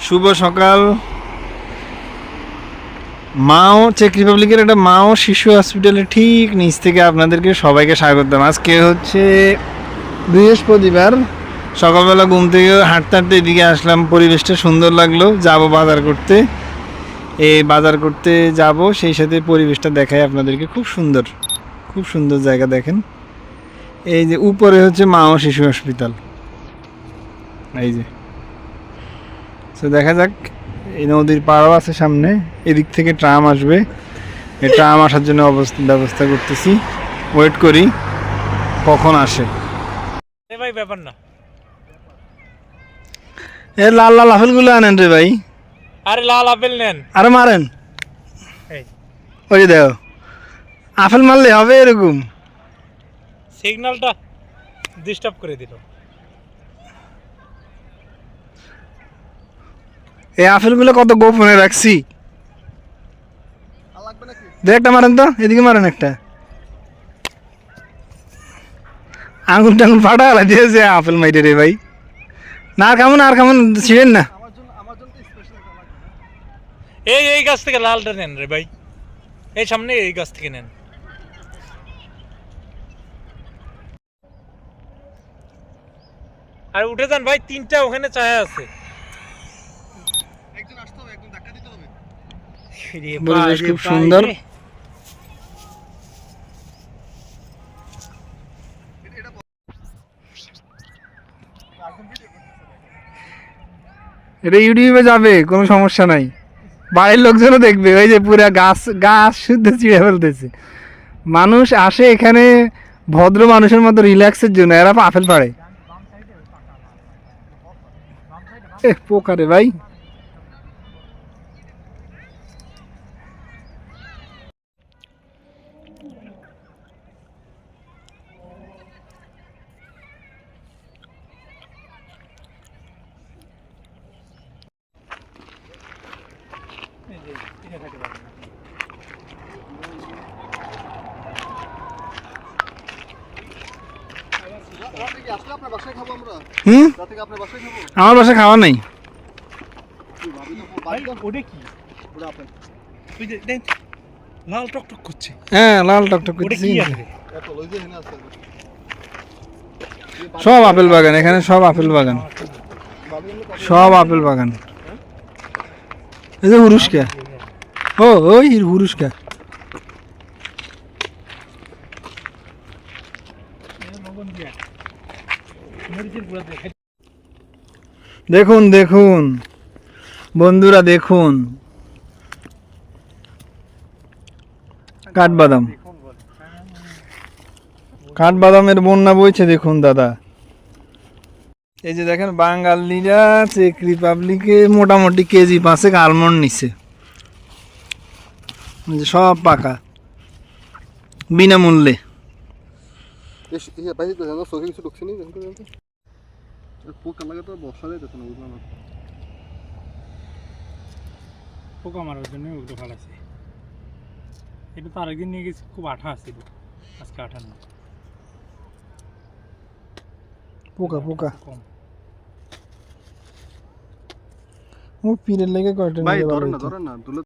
শুভ সকাল। মাও চেক রিপাবলিকের একটা মাও শিশু হসপিটালের ঠিক নিচ থেকে আপনাদেরকে সবাইকে স্বাগতম। আজকে হচ্ছে বৃহস্পতিবার। সকালবেলা ঘুম থেকে হাঁটতে হাঁটতে এদিকে আসলাম। পরিবেশটা সুন্দর লাগল। যাব বাজার করতে। এই বাজার করতে যাব। সেই সাথে পরিবেশটা দেখাই আপনাদেরকে। খুব সুন্দর। খুব সুন্দর জায়গা দেখেন। এই যে উপরে হচ্ছে মা ও শিশু হসপিটাল এই যে। তো দেখা যাক এই নদীর পাড়ও আছে সামনে এদিক থেকে ট্রাম আসবে। এই ট্রাম আসার জন্য অবস্থা ব্যবস্থা করতেছি। ওয়েট করি কখন আসে। ভাই ব্যাপার না। এ লাল লাল আপেলগুলো আনেন রে ভাই। আরে লাল আপেল নেন। আরে মারেন। ওই দেখো আপেল মারলে হবে এরকম। সিগন্যালটা ডিস্টার্ব করে দিল। এই আপেলগুলো কত গোপনে রাখছি? দে একটা মারেন তো এদিকে মারেন একটা। আঙুল টাঙুল ফাটা আলা দিয়েছে আপেল মাইটে রে ভাই। না আর কেমন আর কেমন ছিলেন না। এই এই গাছ থেকে লালটা নেন রে ভাই। এই সামনে এই গাছ থেকে নেন। আর উঠে যান ভাই তিনটা ওখানে চায়া আছে। পরিবেশ খুব সুন্দর। এটা ইউটিউবে যাবে কোনো সমস্যা নাই। বাড়ির লোকজনও দেখবে ওই যে পুরা গাছ গাছ শুদ্ধ চিড়ে ফেলতেছে। মানুষ আসে এখানে ভদ্র মানুষের মতো রিল্যাক্সের জন্য এরা আপেল পাড়ে। এ পোকারে ভাই। হুম? আমার বাসায় খাওয়া নাই। লাল টকটক করছে। হ্যাঁ লাল টকটক সব আপেল বাগান এখানে সব আপেল বাগান। সব আপেল বাগান। এই যে হুরুস্কা ও, ওই হুরুস্কা দেখুন দেখুন। বন্ধুরা, দেখুন। কাঠবাদাম। কাঠবাদামের বন্যা বইছে, দেখুন, দাদা। এই যে দেখেন, বাঙালিরা চেক রিপাবলিকে মোটামুটি কেজি পাঁচেক আলমন্ড নিছে। সব পাকা। বিনামূল্যে। ইয়ে পোকা লাগে তো না বুঝলাম না। পোকা মারার জন্য ওগুলো ভালো আছে। এটা তো আরেকদিন নিয়ে গেছি খুব আঠা আছিল আজকে আঠা না পোকা পোকা। কম। ও পীরের লেগে কয়টা ভাই ধরেন না। ধরেন না দুলে